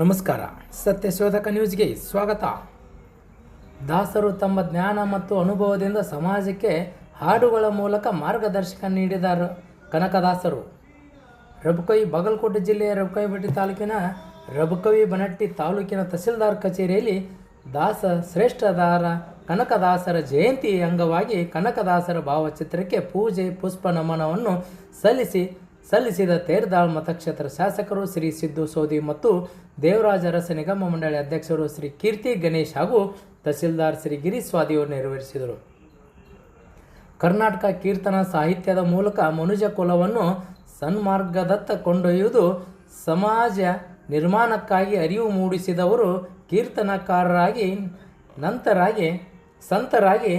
ನಮಸ್ಕಾರ. ಸತ್ಯಶೋಧಕ ನ್ಯೂಸ್ಗೆ ಸ್ವಾಗತ. ದಾಸರು ತಮ್ಮ ಜ್ಞಾನ ಮತ್ತು ಅನುಭವದಿಂದ ಸಮಾಜಕ್ಕೆ ಹಾಡುಗಳ ಮೂಲಕ ಮಾರ್ಗದರ್ಶನ ನೀಡಿದರು ಕನಕದಾಸರು. ರಬಕವಿ ಬಾಗಲಕೋಟೆ ಜಿಲ್ಲೆಯ ರಬಕವಿಬೆಟ್ಟಿ ತಾಲೂಕಿನ ರಬಕವಿ ಬನಟ್ಟಿ ತಾಲೂಕಿನ ತಹಸೀಲ್ದಾರ್ ಕಚೇರಿಯಲ್ಲಿ ದಾಸ ಶ್ರೇಷ್ಠದಾರ ಕನಕದಾಸರ ಜಯಂತಿ ಅಂಗವಾಗಿ ಕನಕದಾಸರ ಭಾವಚಿತ್ರಕ್ಕೆ ಪೂಜೆ, ಪುಷ್ಪ ನಮನವನ್ನು ಸಲ್ಲಿಸಿ, ಸಲ್ಲಿಸಿದ ತೇರ್ದಾಳ್ ಮತಕ್ಷೇತ್ರ ಶಾಸಕರು ಶ್ರೀ ಸಿದ್ದು ಸೋದಿ ಮತ್ತು ದೇವರಾಜ ಅರಸ ನಿಗಮ ಮಂಡಳಿ ಅಧ್ಯಕ್ಷರು ಶ್ರೀ ಕೀರ್ತಿ ಗಣೇಶ್ ಹಾಗೂ ತಹಸೀಲ್ದಾರ್ ಶ್ರೀ ಗಿರೀಶ್ ಸ್ವಾದಿಯವರು ನೆರವೇರಿಸಿದರು. ಕರ್ನಾಟಕ ಕೀರ್ತನ ಸಾಹಿತ್ಯದ ಮೂಲಕ ಮನುಜ ಕುಲವನ್ನು ಸನ್ಮಾರ್ಗದತ್ತ ಕೊಂಡೊಯ್ಯುವುದು ಸಮಾಜ ನಿರ್ಮಾಣಕ್ಕಾಗಿ ಅರಿವು ಮೂಡಿಸಿದವರು ಕೀರ್ತನಕಾರರಾಗಿ ನಂತರಾಗಿ ಸಂತರಾಗಿ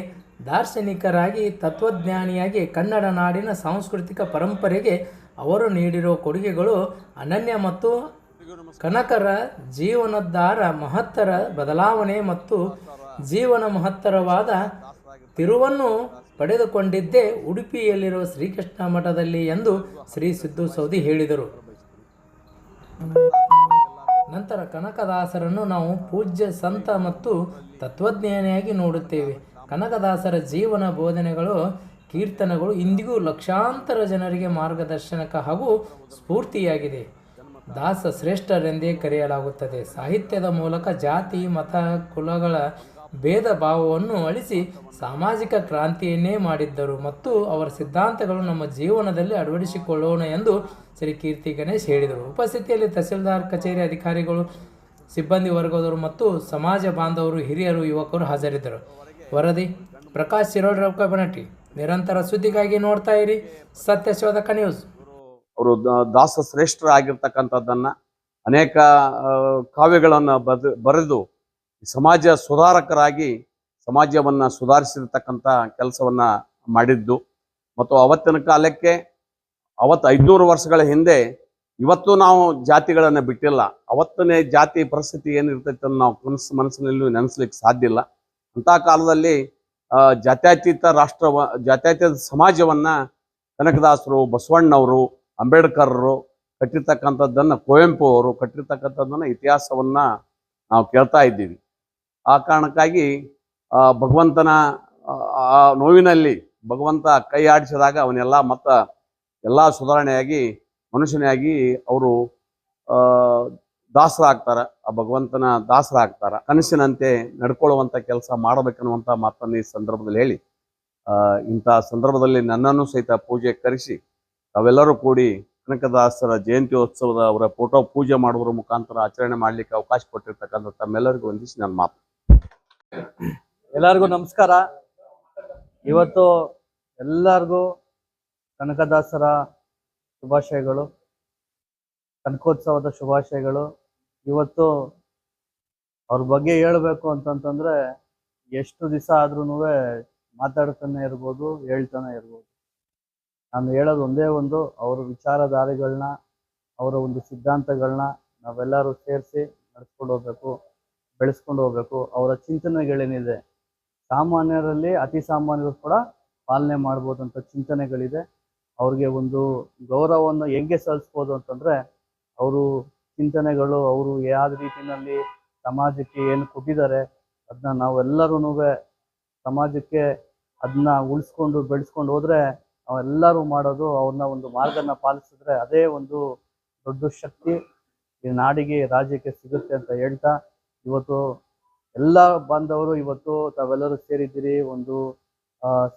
ದಾರ್ಶನಿಕರಾಗಿ ತತ್ವಜ್ಞಾನಿಯಾಗಿ ಕನ್ನಡ ನಾಡಿನ ಸಾಂಸ್ಕೃತಿಕ ಪರಂಪರೆಗೆ ಅವರು ನೀಡಿರುವ ಕೊಡುಗೆಗಳು ಅನನ್ಯ ಮತ್ತು ಕನಕರ ಜೀವನೋದ್ಧಾರ ಮಹತ್ತರ ಬದಲಾವಣೆ ಮತ್ತು ಜೀವನ ಮಹತ್ತರವಾದ ತಿರುವನ್ನು ಪಡೆದುಕೊಂಡಿದ್ದೇ ಉಡುಪಿಯಲ್ಲಿರುವ ಶ್ರೀಕೃಷ್ಣ ಮಠದಲ್ಲಿ ಎಂದು ಶ್ರೀ ಸಿದ್ದು ಸೌದಿ ಹೇಳಿದರು. ನಂತರ ಕನಕದಾಸರನ್ನು ನಾವು ಪೂಜ್ಯ ಸಂತ ಮತ್ತು ತತ್ವಜ್ಞಾನಿಯಾಗಿ ನೋಡುತ್ತೇವೆ. ಕನಕದಾಸರ ಜೀವನ ಬೋಧನೆಗಳು, ಕೀರ್ತನೆಗಳು ಇಂದಿಗೂ ಲಕ್ಷಾಂತರ ಜನರಿಗೆ ಮಾರ್ಗದರ್ಶನಕ ಹಾಗೂ ಸ್ಫೂರ್ತಿಯಾಗಿದೆ. ದಾಸ ಶ್ರೇಷ್ಠರೆಂದೇ ಕರೆಯಲಾಗುತ್ತದೆ. ಸಾಹಿತ್ಯದ ಮೂಲಕ ಜಾತಿ, ಮತ, ಕುಲಗಳ ಭೇದ ಭಾವವನ್ನು ಅಳಿಸಿ ಸಾಮಾಜಿಕ ಕ್ರಾಂತಿಯನ್ನೇ ಮಾಡಿದ್ದರು ಮತ್ತು ಅವರ ಸಿದ್ಧಾಂತಗಳು ನಮ್ಮ ಜೀವನದಲ್ಲಿ ಅಳವಡಿಸಿಕೊಳ್ಳೋಣ ಎಂದು ಶ್ರೀ ಕೀರ್ತಿ ಗಣೇಶ್ ಹೇಳಿದರು. ಉಪಸ್ಥಿತಿಯಲ್ಲಿ ತಹಸೀಲ್ದಾರ್, ಕಚೇರಿ ಅಧಿಕಾರಿಗಳು, ಸಿಬ್ಬಂದಿ ವರ್ಗದವರು ಮತ್ತು ಸಮಾಜ ಬಾಂಧವರು, ಹಿರಿಯರು, ಯುವಕರು ಹಾಜರಿದ್ದರು. ವರದಿ, ಪ್ರಕಾಶ್ ಶಿರೋಡ್ರಪ್ಪ ಬನಟಿ ಬನಟ್ಟಿ. ನಿರಂತರ ಸುದ್ದಿಗಾಗಿ ನೋಡ್ತಾ ಇರಿ ಸತ್ಯಶೋಧಕ ನ್ಯೂಸ್. ಅವರು ದಾಸ ಶ್ರೇಷ್ಠರಾಗಿರ್ತಕ್ಕಂಥದ್ದನ್ನು ಅನೇಕ ಕಾವ್ಯಗಳನ್ನು ಬರೆದು ಸಮಾಜ ಸುಧಾರಕರಾಗಿ ಸಮಾಜವನ್ನ ಸುಧಾರಿಸಿರ್ತಕ್ಕಂಥ ಕೆಲಸವನ್ನ ಮಾಡಿದ್ದು. ಮತ್ತು ಅವತ್ತಿನ ಕಾಲಕ್ಕೆ ಅವತ್ತು ಐದುನೂರು ವರ್ಷಗಳ ಹಿಂದೆ ಇವತ್ತು ನಾವು ಜಾತಿಗಳನ್ನ ಬಿಟ್ಟಿಲ್ಲ. ಅವತ್ತನೇ ಜಾತಿ ಪರಿಸ್ಥಿತಿ ಏನಿರ್ತೈತೆ ಅಂತ ನಾವು ಕನಸು ಮನಸ್ಸಿನಲ್ಲೂ ನೆನೆಸ್ಲಿಕ್ಕೆ ಸಾಧ್ಯ ಇಲ್ಲ. ಅಂತ ಕಾಲದಲ್ಲಿ ಜಾತ್ಯತೀತ ರಾಷ್ಟ್ರ ಜಾತ್ಯತೀತ ಸಮಾಜವನ್ನ ಕನಕದಾಸರು, ಬಸವಣ್ಣವರು ಅಂಬೇಡ್ಕರ್ರು ಕಟ್ಟಿರ್ತಕ್ಕಂಥದ್ದನ್ನ ಕುವೆಂಪು ಅವರು ಕಟ್ಟಿರ್ತಕ್ಕಂಥದ್ದನ್ನ ಇತಿಹಾಸವನ್ನ ನಾವು ಕೇಳ್ತಾ ಇದ್ದೀವಿ. ಆ ಕಾರಣಕ್ಕಾಗಿ ಆ, ಭಗವಂತನ ಆ, ನೋವಿನಲ್ಲಿ ಭಗವಂತ ಕೈ ಆಡಿಸಿದಾಗ ಅವನ್ನೆಲ್ಲ ಮತ್ತ ಎಲ್ಲ ಸುಧಾರಣೆಯಾಗಿ ಮನುಷ್ಯನಾಗಿ ಅವರು ದಾಸರಾಗ್ತಾರ. ಆ ಭಗವಂತನ ದಾಸರಾಗ್ತಾರ. ಕನಸಿನಂತೆ ನಡ್ಕೊಳ್ಳುವಂತ ಕೆಲಸ ಮಾಡಬೇಕನ್ನುವಂತ ಮಾತನ್ನ ಈ ಸಂದರ್ಭದಲ್ಲಿ ಹೇಳಿ ಇಂಥ ಸಂದರ್ಭದಲ್ಲಿ ನನ್ನನ್ನು ಸಹಿತ ಪೂಜೆ ಕರೆಸಿ ತಾವೆಲ್ಲರೂ ಕೂಡಿ ಕನಕದಾಸರ ಜಯಂತ್ಯೋತ್ಸವದ ಅವರ ಫೋಟೋ ಪೂಜೆ ಮಾಡುವ ಮುಖಾಂತರ ಆಚರಣೆ ಮಾಡಲಿಕ್ಕೆ ಅವಕಾಶ ಕೊಟ್ಟಿರ್ತಕ್ಕಂಥ ತಮ್ಮೆಲ್ಲರಿಗೂ ವಂದಿಸಿ ನನ್ನ ಮಾತು. ಎಲ್ಲರಿಗೂ ನಮಸ್ಕಾರ. ಇವತ್ತು ಎಲ್ಲರಿಗೂ ಕನಕದಾಸರ ಶುಭಾಶಯಗಳು, ಕನಕೋತ್ಸವದ ಶುಭಾಶಯಗಳು. ಇವತ್ತು ಅವ್ರ ಬಗ್ಗೆ ಹೇಳಬೇಕು ಅಂತಂತಂದ್ರೆ ಎಷ್ಟು ದಿವಸ ಆದ್ರೂ ಮಾತಾಡ್ತಾನೆ ಇರ್ಬೋದು, ಹೇಳ್ತಾನೆ ಇರ್ಬೋದು. ನಾನು ಹೇಳೋದು ಒಂದೇ ಒಂದು, ಅವರ ವಿಚಾರಧಾರೆಗಳನ್ನ ಅವರ ಒಂದು ಸಿದ್ಧಾಂತಗಳನ್ನ ನಾವೆಲ್ಲರೂ ಸೇರಿಸಿ ನಡೆಸ್ಕೊಂಡು ಹೋಗ್ಬೇಕು, ಬೆಳೆಸ್ಕೊಂಡು ಹೋಗ್ಬೇಕು. ಅವರ ಚಿಂತನೆಗಳೇನಿದೆ, ಸಾಮಾನ್ಯರಲ್ಲಿ ಅತಿ ಸಾಮಾನ್ಯರು ಕೂಡ ಪಾಲನೆ ಮಾಡ್ಬೋದಂತ ಚಿಂತನೆಗಳಿದೆ. ಅವ್ರಿಗೆ ಒಂದು ಗೌರವವನ್ನು ಹೆಂಗೆ ಸಲ್ಲಿಸ್ಬೋದು ಅಂತಂದ್ರೆ, ಅವರು ಚಿಂತನೆಗಳು, ಅವರು ಯಾವ ರೀತಿಯಲ್ಲಿ ಸಮಾಜಕ್ಕೆ ಏನು ಕೊಟ್ಟಿದ್ದಾರೆ, ಅದನ್ನ ನಾವೆಲ್ಲರೂ ಸಮಾಜಕ್ಕೆ ಅದನ್ನ ಉಳಿಸ್ಕೊಂಡು ಬೆಳೆಸ್ಕೊಂಡು ಹೋದ್ರೆ ನಾವೆಲ್ಲರೂ ಮಾಡೋದು ಅವ್ರನ್ನ ಒಂದು ಮಾರ್ಗನ ಪಾಲಿಸಿದ್ರೆ ಅದೇ ಒಂದು ದೊಡ್ಡ ಶಕ್ತಿ ಈ ನಾಡಿಗೆ ರಾಜ್ಯಕ್ಕೆ ಸಿಗುತ್ತೆ ಅಂತ ಹೇಳ್ತಾ, ಇವತ್ತು ಎಲ್ಲ ಬಾಂಧವರು ಇವತ್ತು ತಾವೆಲ್ಲರೂ ಸೇರಿದ್ದೀರಿ, ಒಂದು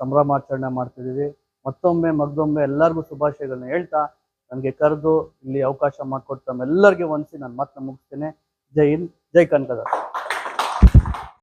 ಸಂಭ್ರಮಾಚರಣೆ ಮಾಡ್ತಿದ್ದೀವಿ ಮತ್ತೊಮ್ಮೆ ಮಗ್ದೊಮ್ಮೆ ಎಲ್ಲರಿಗೂ ಶುಭಾಶಯಗಳನ್ನ ಹೇಳ್ತಾ, ನನಗೆ ಕರೆದು ಇಲ್ಲಿ ಅವಕಾಶ ಮಾಡಿಕೊಟ್ಟು ತಮ್ಮೆಲ್ಲರಿಗೆ ಒಂದ್ಸಿ ನಾನು ಮತ್ತೆ ಮುಗಿಸ್ತೇನೆ. ಜೈ ಹಿಂದ್, ಜೈ ಕನಕದಾಸ.